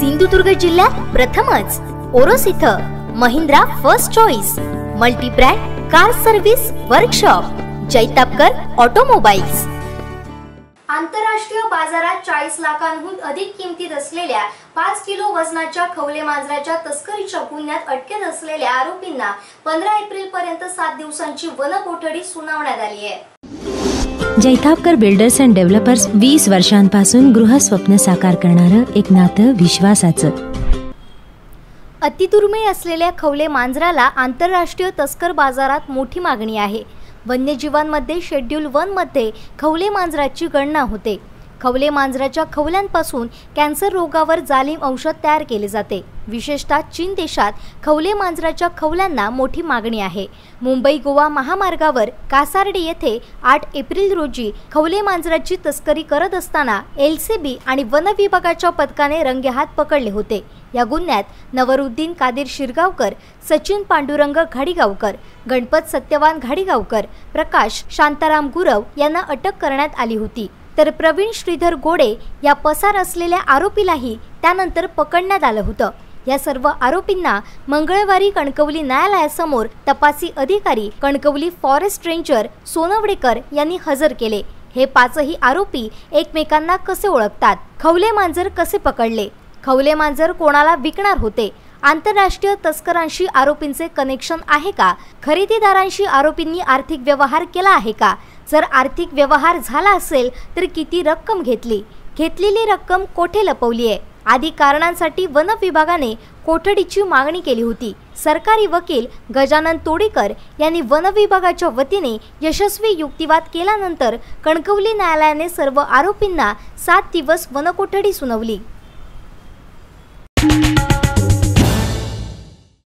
सिंधुदुर्ग जिल्ह्यात प्रथमच. ओरोस इथं Mahindra first choice multibrand car service workshop Jaitapkar automobiles आंतरराष्ट्रीय बाजारात चाळीस लाखांहून अधिक किमतीत असलेल्या पाच किलो वजनाच्या खवले मांजराच्या तस्करीच्या गुन्ह्यात अटकेत असलेल्या आरोपींना पंधरा एप्रिल पर्यंत सात दिवसांची वनकोठडी सुनावण्यात आली आहे. जैतापकर बिल्डर्स अँड डेव्हलपर्स वीस वर्षांपासून गृहस्वप्न साकार करणारं एक नातं विश्वासाचं अतिदुर्मिळ असलेल्या खवले मांजराला आंतरराष्ट्रीय तस्कर बाजारात मोठी मागणी आहे. वन्यजीवांमध्ये शेड्यूल वनमध्ये खवले मांजराची गणना होते. खवले मांजराच्या खवल्यांपासून कॅन्सर रोगावर जालीम औषध तयार केले जाते. विशेषतः चीन देशात खवले मांजराच्या खवल्यांना मोठी मागणी आहे. मुंबई गोवा महामार्गावर कासार्डे येथे आठ एप्रिल रोजी खवले मांजराची तस्करी करत असताना एल सी बी आणि वन विभागाच्या पथकाने रंगेहात पकडले होते. या गुन्ह्यात नवरुद्दीन कादिर शिरगावकर सचिन पांडुरंग घाडीगावकर गणपत सत्यवान घाडीगावकर प्रकाश शांताराम गुरव यांना अटक करण्यात आली होती. तर प्रवीण श्रीधर गोडे या पसार असलेल्या आरोपीलाही त्यानंतर पकडण्यात आलं होतं. या सर्व आरोपींना मंगळवारी कणकवली न्यायालयासमोर तपासी अधिकारी कणकवली फॉरेस्ट रेंजर सोनवडेकर यांनी हजर केले. हे पाचही आरोपी एकमेकांना कसे ओळखतात? खवले मांजर कसे पकडले? खवले मांजर कोणाला विकणार होते? आंतरराष्ट्रीय तस्करांशी आरोपींचे कनेक्शन आहे का? खरेदीदारांशी आरोपींनी आर्थिक व्यवहार केला आहे का? जर आर्थिक व्यवहार झाला असेल तर किती रक्कम घेतली? घेतलेली रक्कम कोठे लपवली आहे? आदी कारणांसाठी वन विभागाने कोठडीची मागणी केली होती. सरकारी वकील गजानन तोडीकर यांनी वन विभागाच्या वतीने यशस्वी युक्तिवाद केल्यानंतर कणकवली न्यायालयाने सर्व आरोपींना सात दिवस वनकोठडी सुनावली.